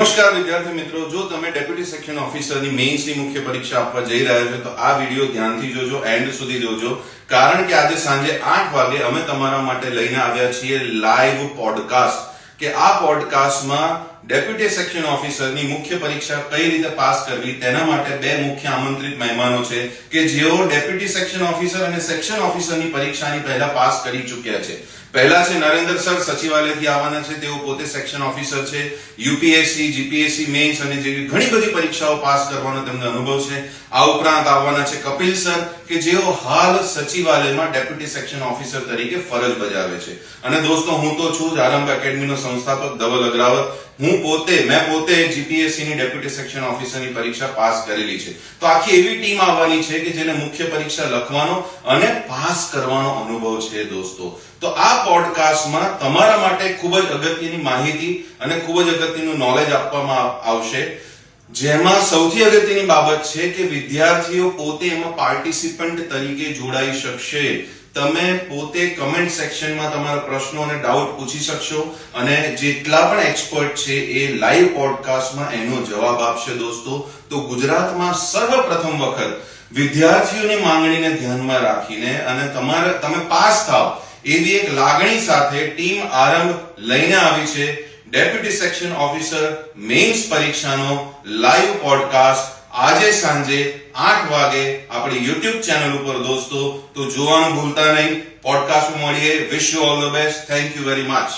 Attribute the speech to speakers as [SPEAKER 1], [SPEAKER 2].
[SPEAKER 1] નમસ્કાર, વિદ્યાર્થી મિત્રો. જો તમે ડેપ્યુટી સેક્શન ઓફિસરની મેઇન્સની મુખ્ય પરીક્ષા આપવા જઈ રહ્યા છો, તો આ વીડિયો ધ્યાનથી જોજો એન્ડ સુધી જોજો. કારણ કે આજે સાંજે આઠ વાગે અમે તમારા માટે લઈને આવ્યા છીએ લાઈવ પોડકાસ્ટ કે આ પોડકાસ્ટમાં ડેપ્યુટી સેક્શન ઓફિસરની મુખ્ય પરીક્ષા કઈ રીતે પાસ કરવી તેના માટે બે મુખ્ય આમંત્રિત મહેમાનો છે કે જેઓ ડેપ્યુટી સેક્શન ઓફિસર અને સેક્શન ઓફિસરની પરીક્ષાની પહેલા પાસ કરી ચૂક્યા છે. પહેલા છે નરેન્દ્ર સર, સચિવાલયથી આવવાના છે, તેઓ પોતે સેક્શન ઓફિસર છે યુપીએસસી જીપીએસસી મેઇન્સ અને જેવી ઘણી બધી પરીક્ષાઓ પાસ કરવાનો તેમને અનુભવ છે. આ ઉપરાંત આવવાના છે કપિલ સર, કે જેઓ હાલ સચિવાલયમાં ડેપ્યુટી સેક્શન ઓફિસર તરીકે ફરજ બજાવે છે. અને દોસ્તો, હું તો છું જ આરંભ એકેડમીનો સંસ્થાપક ધવલ અગ્રાવત, હું પોતે, મેં પોતે જીપીએસસી ની ડેપ્યુટી સેક્શન ઓફિસરની પરીક્ષા પાસ કરેલી છે. તો આખી એવી ટીમ આવવાની છે કે જેને મુખ્ય પરીક્ષા લખવાનો અને પાસ કરવાનો અનુભવ છે દોસ્તો. તો આ પોડકાસ્ટમાં તમારા માટે ખૂબ જ અગત્યની માહિતી અને ખૂબ જ અગત્યનું નોલેજ આપવામાં આવશે. જેમાં સૌથી અગત્યની બાબત છે કે વિદ્યાર્થીઓ પોતે એમાં પાર્ટિસિપન્ટ તરીકે જોડાઈ શકશે. તમે પોતે કમેન્ટ સેક્શનમાં તમારા પ્રશ્નો અને ડાઉટ પૂછી શકશો અને જેટલા પણ એક્સપર્ટ છે એ લાઈવ પોડકાસ્ટમાં એનો જવાબ આપશે દોસ્તો. તો ગુજરાતમાં સર્વપ્રથમ વખત વિદ્યાર્થીઓની માંગણીને ધ્યાનમાં રાખીને અને તમારે, તમે પાસ થાવ એવી એક લાગણી સાથે ટીમ આરંભ લઈને આવી છે. ડેપ્યુટી સેક્શન ઓફિસર મેઇન્સ પરીક્ષાનો લાઈવ પોડકાસ્ટ આજે સાંજે આઠ વાગે આપણી યુટ્યુબ ચેનલ ઉપર દોસ્તો, તો જોવાનું ભૂલતા નહીં. પોડકાસ્ટ મળીએ. Wish you all the best thank you very much